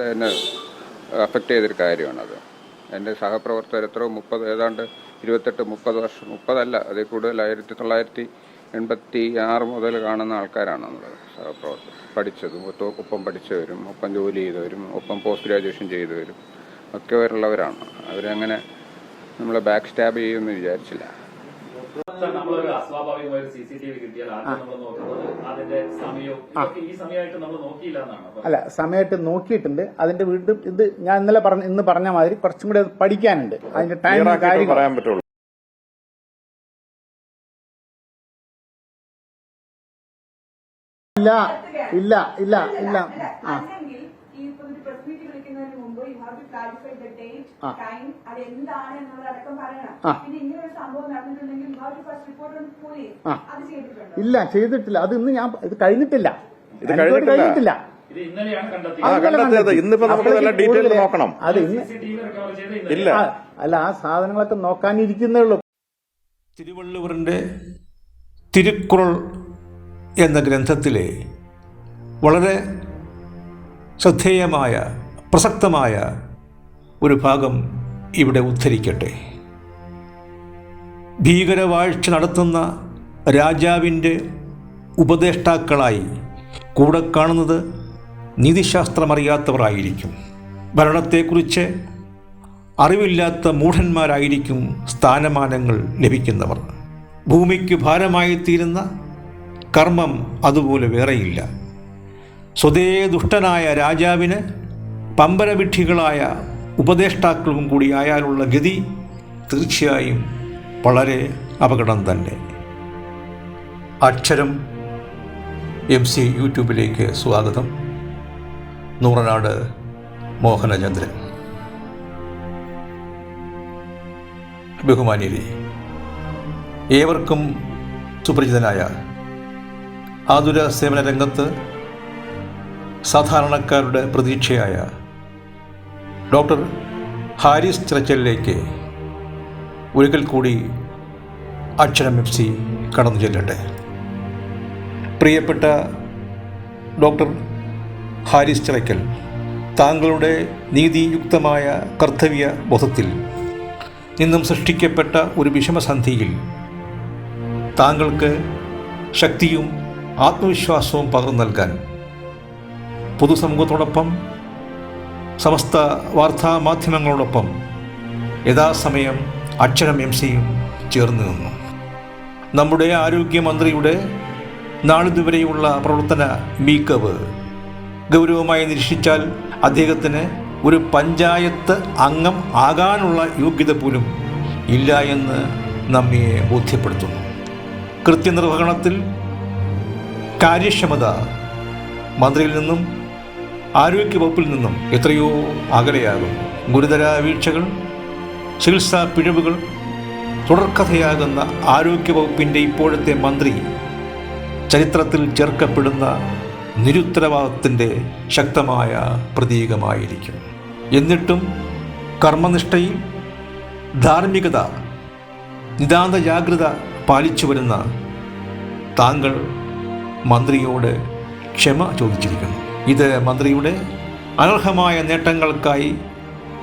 എന്നെ അഫക്റ്റ് ചെയ്തൊരു കാര്യമാണത്. എന്റെ സഹപ്രവർത്തകർ എത്ര മുപ്പത് ഏതാണ്ട് ഇരുപത്തെട്ട് മുപ്പത് വർഷം മുപ്പതല്ല അതിൽ കൂടുതൽ ആയിരത്തി തൊള്ളായിരത്തി എൺപത്തി ആറ് മുതൽ കാണുന്ന ആൾക്കാരാണ് നമ്മൾ സഹപ്രവർത്തകർ. പഠിച്ചതും ഒപ്പം പഠിച്ചവരും ഒപ്പം ജോലി ചെയ്തവരും ഒപ്പം പോസ്റ്റ് ഗ്രാജുവേഷൻ ചെയ്തവരും ഒക്കെ അവരുള്ളവരാണ്. അവരങ്ങനെ നമ്മളെ ബാക്ക് സ്റ്റാബ് ചെയ്യുമെന്ന് വിചാരിച്ചില്ല. അസ്വാഭാവികമായ ഒരു സി സി ടി വി കിട്ടിയാൽ ആദ്യം നമ്മൾ നോക്കുന്നത് അതിന്റെ സമയവും. ഈ സമയമായിട്ട് നമ്മൾ നോക്കിയില്ല എന്നാണ്. അല്ല സമയമായിട്ട് നോക്കിയിട്ടുണ്ട്. അതിന്റെ വീണ്ടും ഇത് ഞാൻ ഇന്നലെ പറഞ്ഞ ഇന്ന് പറഞ്ഞ മാതിരി കുറച്ചും കൂടി പഠിക്കാനുണ്ട്. അതിന്റെ ടൈം കാര്യം പറയാൻ പറ്റുള്ളൂ. ഇല്ല ഇല്ല ഇല്ല ഇല്ല. ആ. ടു അത് എന്താണ് എന്നുള്ളതടക്കം പറയണം. ആ. പിന്നെ ഇങ്ങനെ ഒരു സംഭവം നടന്നിട്ടുണ്ടെങ്കിൽ ഫസ്റ്റ് റിപ്പോർട്ട് പോലീസ് അത് ചെയ്തിട്ടുണ്ട്? ഇല്ല ചെയ്തിട്ടില്ല. അത് ഇന്ന് ഞാൻ ഇത് കഴിഞ്ഞിട്ടില്ല. ഇത് കഴിഞ്ഞിട്ടില്ല. ആ കണ്ടെത്തിയത്. ഇന്നിപ്പോ നമുക്ക് നല്ല ഡീറ്റെയിൽ നോക്കണം. അത് ഇല്ല. അല്ല ആ സാധനങ്ങളൊക്കെ നോക്കാനിരിക്കുന്നേ ഉള്ളൂ. തിരുവള്ളുവറിന്റെ തിരുക്കുറൾ എന്ന ഗ്രന്ഥത്തിലെ വളരെ ശ്രദ്ധേയമായ പ്രസക്തമായ ഒരു ഭാഗം ഇവിടെ ഉദ്ധരിക്കട്ടെ. ഭീകരവാഴ്ച നടത്തുന്ന രാജാവിന്റെ ഉപദേഷ്ടാക്കളായി കൂടെ കാണുന്നത് നീതിശാസ്ത്രമറിയാത്തവരായിരിക്കും. ഭരണത്തെക്കുറിച്ച് അറിവില്ലാത്ത മൂഢന്മാരായിരിക്കും സ്ഥാനമാനങ്ങൾ ലഭിക്കുന്നവർ. ഭൂമിക്ക് ഭാരമായി തീരുന്ന കർമ്മം അതുപോലെ വേറെയില്ല. സ്വതേ ദുഷ്ടനായ രാജാവിന് പമ്പരവിഡ്ഢികളായ ഉപദേഷ്ടാക്കളും കൂടി ആയാലുള്ള ഗതി തീർച്ചയായും വളരെ അപകടം തന്നെ. അക്ഷരം എം സി യൂട്യൂബിലേക്ക് സ്വാഗതം. നൂറനാട് മോഹനചന്ദ്രൻ. ബഹുമാന്യരെ ഏവർക്കും സുപരിചിതനായ ആതുര സേവന രംഗത്ത് സാധാരണക്കാരുടെ പ്രതീക്ഷയായ ഡോക്ടർ ഹാരിസ് ചിറച്ചലിലേക്ക് ഒരിക്കൽ കൂടി അക്ഷരം എഫ് സി കടന്നു ചെല്ലട്ടെ. പ്രിയപ്പെട്ട ഡോക്ടർ ഹാരിസ് ചിറയ്ക്കൽ താങ്കളുടെ നീതിയുക്തമായ കർത്തവ്യ ബോധത്തിൽ നിന്നും സൃഷ്ടിക്കപ്പെട്ട ഒരു വിഷമസന്ധിയിൽ താങ്കൾക്ക് ശക്തിയും ആത്മവിശ്വാസവും പകർന്നു നൽകാൻ പൊതുസമൂഹത്തോടൊപ്പം സമസ്ത വാർത്താ മാധ്യമങ്ങളോടൊപ്പം യഥാസമയം അക്ഷരം എം സിയും ചേർന്ന് നിന്നു. നമ്മുടെ ആരോഗ്യമന്ത്രിയുടെ നാളിതുവരെയുള്ള പ്രവർത്തന മീക്കവ് ഗൗരവമായി നിരീക്ഷിച്ചാൽ അദ്ദേഹത്തിന് ഒരു പഞ്ചായത്ത് അംഗം ആകാനുള്ള യോഗ്യത പോലും ഇല്ല എന്ന് നമ്മെ ബോധ്യപ്പെടുത്തുന്നു. കൃത്യനിർവഹണത്തിൽ കാര്യക്ഷമത മന്ത്രിയിൽ നിന്നും ആരോഗ്യവകുപ്പിൽ നിന്നും എത്രയോ അകലെയാകും. ഗുരുതര വീഴ്ചകൾ ചികിത്സാ പിഴവുകൾ തുടർക്കഥയാകുന്ന ആരോഗ്യവകുപ്പിന്റെ ഇപ്പോഴത്തെ മന്ത്രി ചരിത്രത്തിൽ ചേർക്കപ്പെടുന്ന നിരുത്തരവാദത്തിന്റെ ശക്തമായ പ്രതീകമായിരിക്കും. എന്നിട്ടും കർമ്മനിഷ്ഠയിൽ ധാർമ്മികത നിതാന്ത ജാഗ്രത പാലിച്ചു വരുന്ന താങ്കൾ മന്ത്രിയോട് ക്ഷമ ചോദിച്ചിരിക്കുന്നു. ഇത് മന്ത്രിയുടെ അനർഹമായ നേട്ടങ്ങൾക്കായി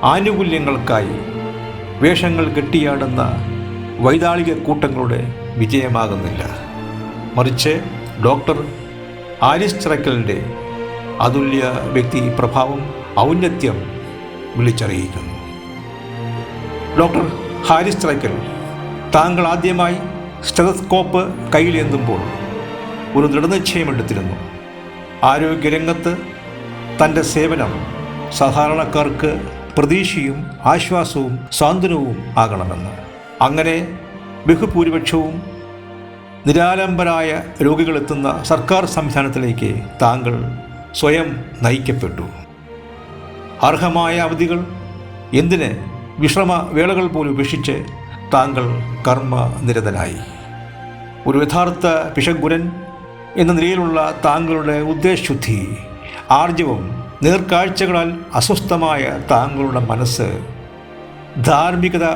ആനുകൂല്യങ്ങൾക്കായി വേഷങ്ങൾ കെട്ടിയാടുന്ന വൈതാളിക കൂട്ടങ്ങളുടെ വിജയമാകുന്നില്ല. മറിച്ച് ഡോക്ടർ ആരിസ് ചിറക്കലിന്റെ അതുല്യ വ്യക്തി പ്രഭാവം ഔന്നത്യം വിളിച്ചറിയിക്കുന്നു. ഡോക്ടർ ഹാരിസ് ചിറക്കൽ താങ്കൾ ആദ്യമായി സ്റ്റെതസ്കോപ്പ് കയ്യിലേന്തുമ്പോൾ ഒരു ദൃഢനിശ്ചയമെടുത്തിരുന്നു. ആരോഗ്യരംഗത്ത് തന്റെ സേവനം സാധാരണക്കാർക്ക് പ്രതീക്ഷയും ആശ്വാസവും സാന്ത്വനവും ആകണമെന്ന്. അങ്ങനെ ബഹുഭൂരിപക്ഷവും നിരാലംബരായ രോഗികളെത്തുന്ന സർക്കാർ സംവിധാനത്തിലേക്ക് താങ്കൾ സ്വയം നയിക്കപ്പെട്ടു. അർഹമായ അവധികൾ എന്തിന് വിശ്രമ വേളകൾ പോലും ഉപേക്ഷിച്ച് താങ്കൾ കർമ്മനിരതനായി. ഒരു യഥാർത്ഥ പിശങ്കുരൻ എന്ന നിലയിലുള്ള താങ്കളുടെ ഉദ്ദേശശുദ്ധി ആർജവം നേർക്കാഴ്ചകളാൽ അസ്വസ്ഥമായ താങ്കളുടെ മനസ്സ് ധാർമ്മികത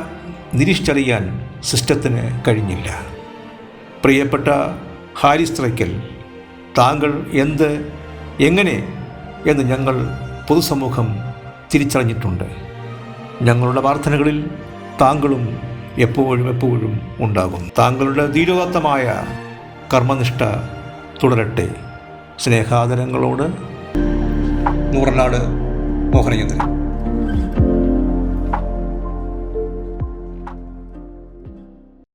നിരീക്ഷിച്ചറിയാൻ സിസ്റ്റത്തിന് കഴിഞ്ഞില്ല. പ്രിയപ്പെട്ട ഹാരിസ് ത്രയ്ക്കൽ താങ്കൾ എന്ത് എങ്ങനെ എന്ന് ഞങ്ങൾ പൊതുസമൂഹം തിരിച്ചറിഞ്ഞിട്ടുണ്ട്. ഞങ്ങളുടെ പ്രാർത്ഥനകളിൽ താങ്കളും എപ്പോഴും എപ്പോഴും ഉണ്ടാകും താങ്കളുടെ ധീരോദത്തമായ കർമ്മനിഷ്ഠ തുടരട്ടെ. സ്നേഹാദരങ്ങളോട് നൂറനാട് മോഹനചന്ദ്രൻ.